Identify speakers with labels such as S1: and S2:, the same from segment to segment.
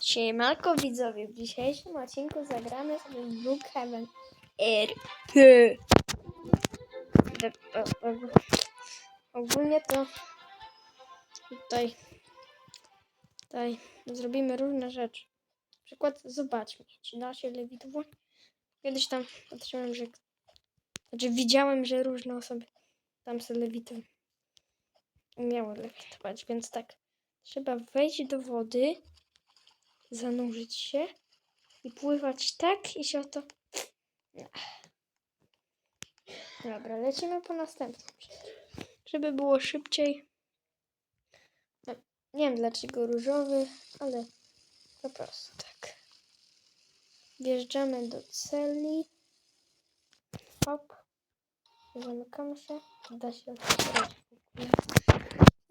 S1: Siemanko widzowie, w dzisiejszym odcinku zagramy sobie w Brookhaven RP. Ogólnie to tutaj, tutaj zrobimy różne rzeczy. Na przykład zobaczmy, czy da się lewitować. Kiedyś tam patrzyłem, że znaczy widziałem, że różne osoby tam sobie lewitą umiały lewitować, więc tak, trzeba wejść do wody zanurzyć się i pływać tak i się oto... Dobra, lecimy po następną. Żeby było szybciej. No, nie wiem dlaczego różowy, ale po prostu tak. Wjeżdżamy do celi. Hop. Zamykamy się. Da się otworzyć w ogóle.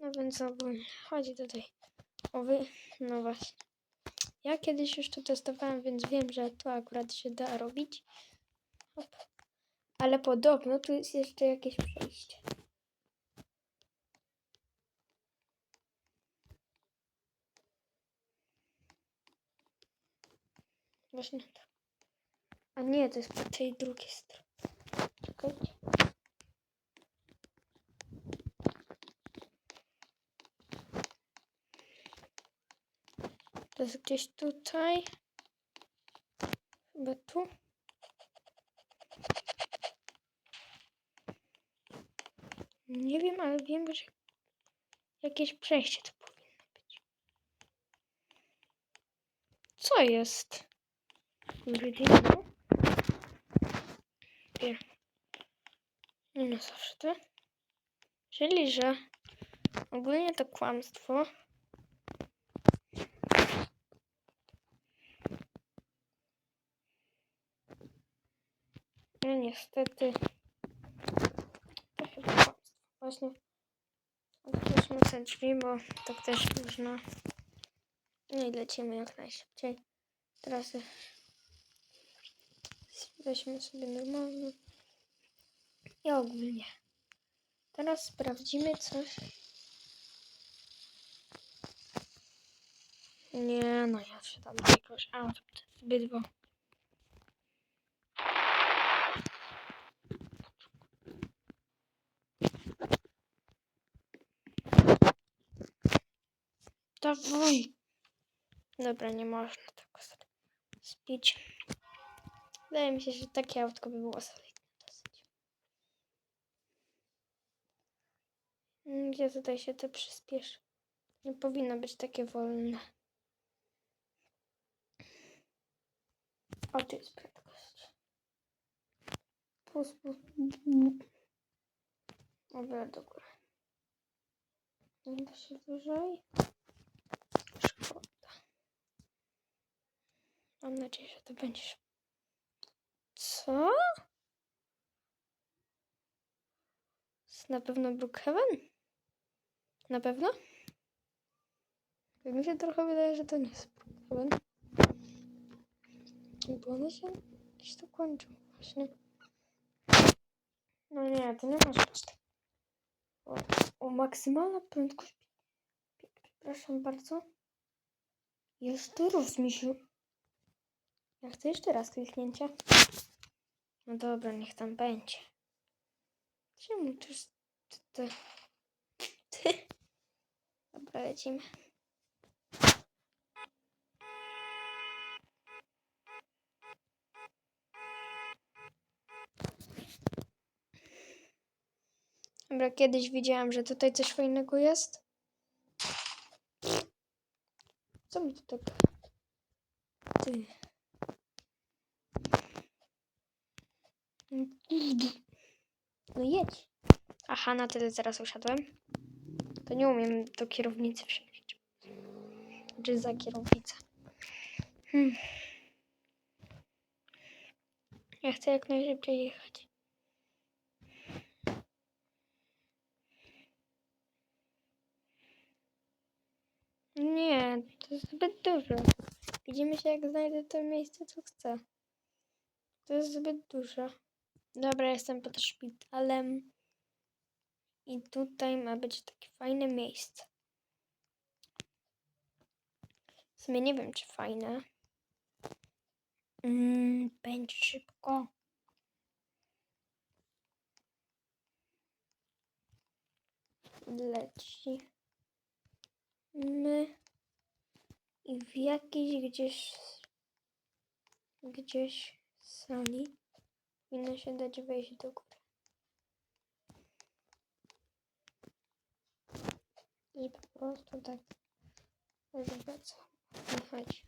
S1: No więc ogólnie chodzi tutaj o wy... No właśnie. Ja kiedyś już to testowałem, więc wiem, że to akurat się da robić. Hop. Ale podobno tu jest jeszcze jakieś przejście. Właśnie to. A nie, to jest po tej drugiej stronie. Czekajcie. To jest gdzieś tutaj. Chyba tu. Nie wiem, ale wiem, że jakieś przejście tu powinno być. Co jest? Wideo? Nie. No zawsze to. Czyli, że ogólnie to kłamstwo. No niestety. To chyba. Właśnie. Otwórzmy sobie drzwi, bo tak też można. No i lecimy jak najszybciej. Teraz weźmy sobie normalnie. I ogólnie. Teraz sprawdzimy coś. Nie, no ja się tam jakoś auto zbyt bo. Dawaj! Dobra, nie można sobie spić. Wydaje mi się, że takie autko by było solidne dosyć. Mm, Gdzie tutaj się to przyspieszy? Nie powinno być takie wolne. O, tu jest prędkość. Plus, plus. Dobra, do góry. Nie da się wyżej. Mam nadzieję, że to będziesz. Co? Jest na pewno Brookhaven? Na pewno? Tak Mi się trochę wydaje, że to nie jest Brookhaven. Bo one się gdzieś tu kończą właśnie. No nie, to nie może być tak. O, o maksymalna prędkość. Przepraszam bardzo. Jest to rozmisiu. Ja chcę jeszcze raz kliknięcie. No dobra, niech tam będzie. Czemu to jest... Ty, ty. Dobra, lecimy. Dobra, kiedyś widziałam, że tutaj coś fajnego jest. Co mi tu tak... Ty. No jedź. Aha, na tyle zaraz usiadłem. To nie umiem do kierownicy wsiąść. Czy za kierownicę. Hmm. Ja chcę jak najszybciej jechać. Nie, to jest zbyt dużo. Widzimy się jak znajdę to miejsce, co chcę. To jest zbyt dużo. Dobra, jestem pod szpitalem. I tutaj ma być takie fajne miejsce. W sumie nie wiem, czy fajne. Mm, będzie szybko. Leci. My. I w jakiejś gdzieś. Gdzieś sali. Powinno się dać wejść do góry. I po prostu tak. Zwraca. Chodź.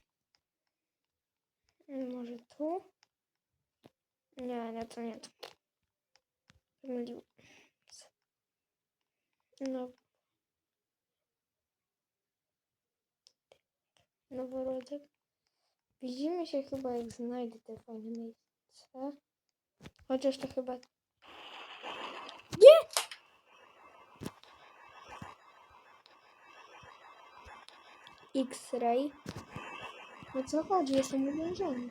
S1: Może tu? Nie, nie, to nie to. Pomylił. No. Noworodek. Widzimy się chyba jak znajdę te fajne miejsce. Chociaż to chyba... Nie! X-ray. O co chodzi? Jestem uwięziony.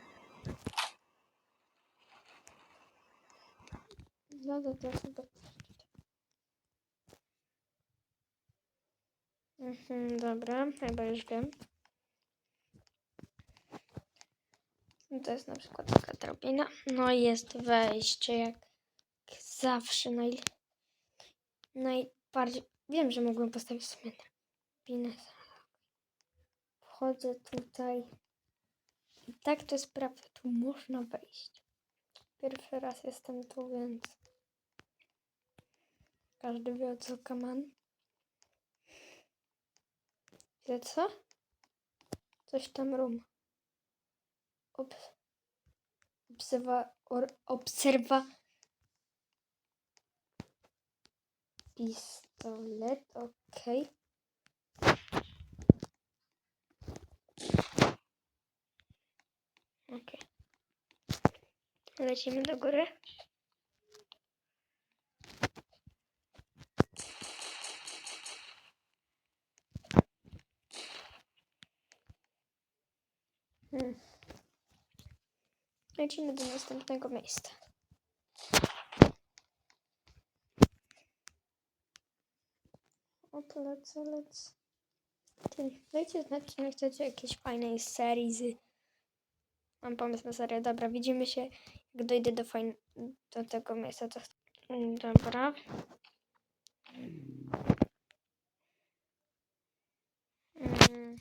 S1: No to to chyba... Mhm, dobra, chyba już wiem. To jest na przykład taka drabina. No i jest wejście, jak zawsze. Naj... Najbardziej... Wiem, że mogłem postawić sobie drabinę. Wchodzę tutaj. I tak to jest prawda. Tu można wejść. Pierwszy raz jestem tu, więc... Każdy wie o co kaman. Wiecie co? Coś tam rum. Obs obserwa... Or obserwa... Pistolet, okej. Okej. Lecimy do góry. Hmm. Lecimy do następnego miejsca. O, to lecę, lecę. Dajcie znać, czy nie chcecie jakiejś fajnej serii z... Mam pomysł na serię. Dobra, widzimy się, jak dojdę do, fajn... do tego miejsca. To... Dobra. Mm.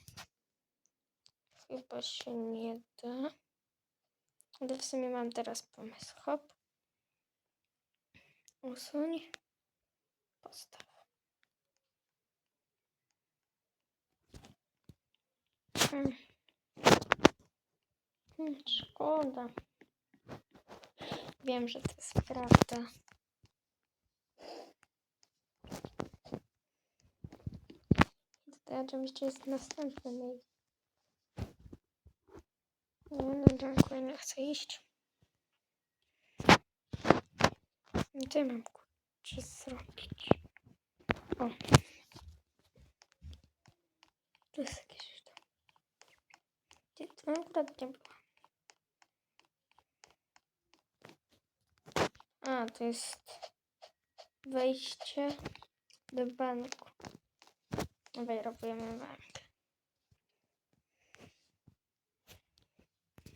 S1: Chyba się nie da. Ale w sumie mam teraz pomysł. Hop. Usuń. Postaw. Hmm. Hmm, szkoda. Wiem, że to jest prawda. Tutaj oczywiście jest następne miejsce. Nie, no dziękuję, nie chcę iść. Co mam kurczę zrobić? O. Tu jest jakieś. Gdzie to akurat nie było? A, to jest wejście do banku. Dobra, robimy bank.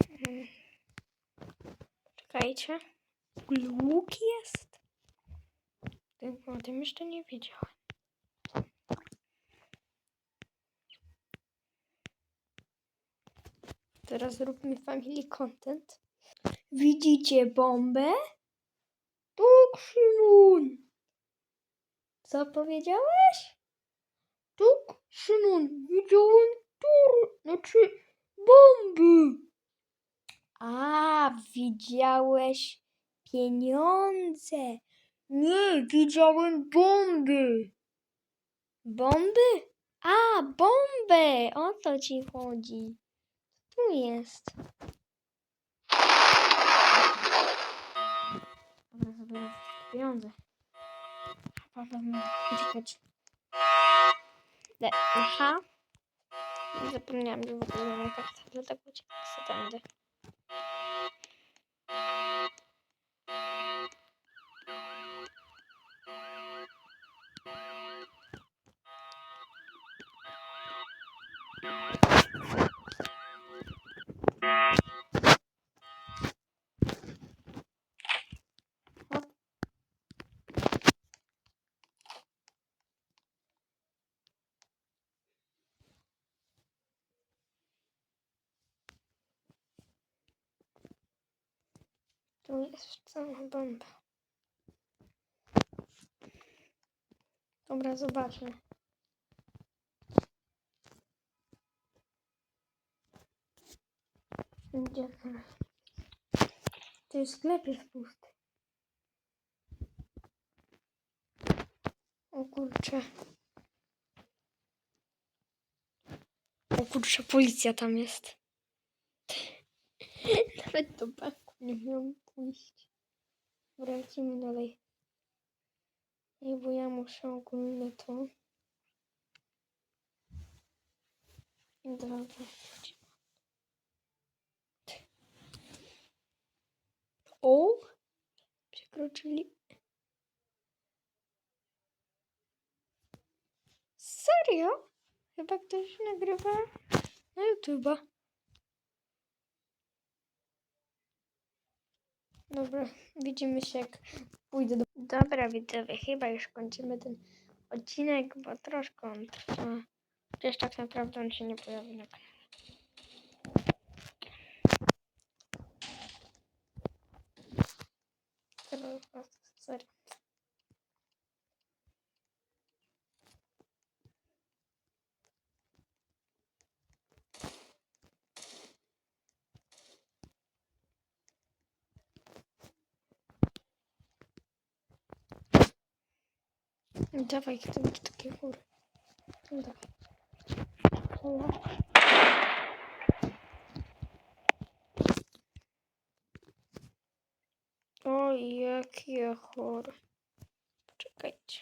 S1: Mm. Czekajcie. Łuk jest? O tym jeszcze nie wiedziałem. Teraz zróbmy family content. Widzicie bombę? Tak, Szymon. Co powiedziałeś? Tak, Szymon. Widziałem tur, znaczy bomby. A, widziałeś pieniądze. Nie, widziałem bomby. Bomby? A, bombę! O to ci chodzi. Tu jest. Dobra, zabiorę pieniądze. Uciekać. Aha. Zapomniałam, że w ogóle mam karty, dlatego uciekam sobie tędy. Tu jest cała bomba. Dobra, zobaczmy. Gdzie teraz? Ten sklep jest pusty. O kurczę. O kurczę, policja tam jest. Nawet do banku nie miałam pójść. Dobra, lecimy dalej. Nie, bo ja muszę ogólnie to. Dobra. O! Przekroczyli. Serio? Chyba ktoś nagrywa na YouTube'a. Dobra, widzimy się jak pójdę do... Dobra widzowie, chyba już kończymy ten odcinek, bo troszkę on trwa. Chociaż tak naprawdę on się nie pojawi na kanale. Teraz serio. Dawaj, chcę mieć takie góry. No jakie chore. Poczekajcie.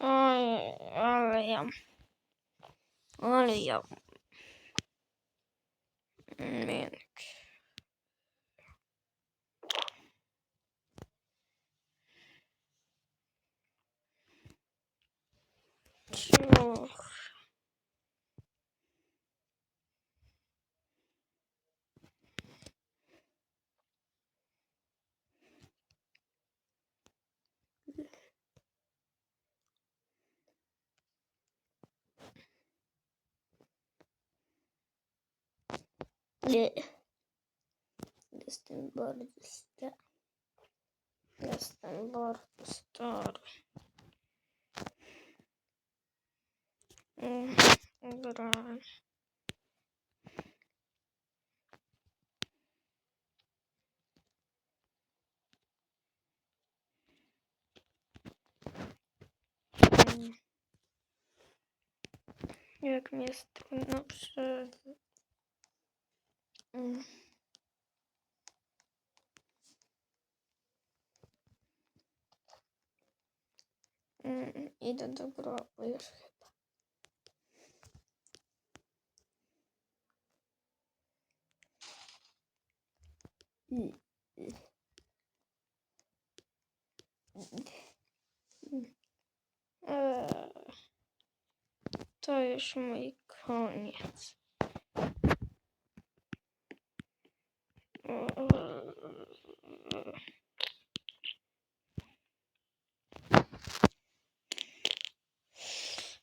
S1: Oj, ale ja. Ale ja. Miękkie. Ciuch. Nie. Jestem bardzo stary. Jestem bardzo stary. Mm, Dobra. Mm. Jak mi jest trudno przy... Mm. Mm, Idę do grobu już chyba. Mm. Eee, To już mój koniec.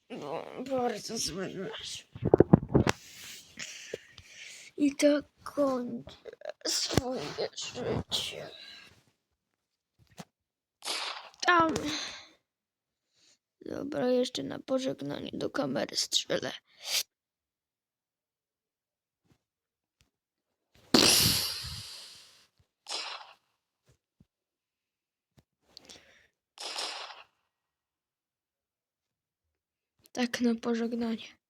S1: Bo bardzo zły. I tak kończę swoje życie. Tam. Dobra, jeszcze na pożegnanie do kamery strzelę. Tak na pożegnanie.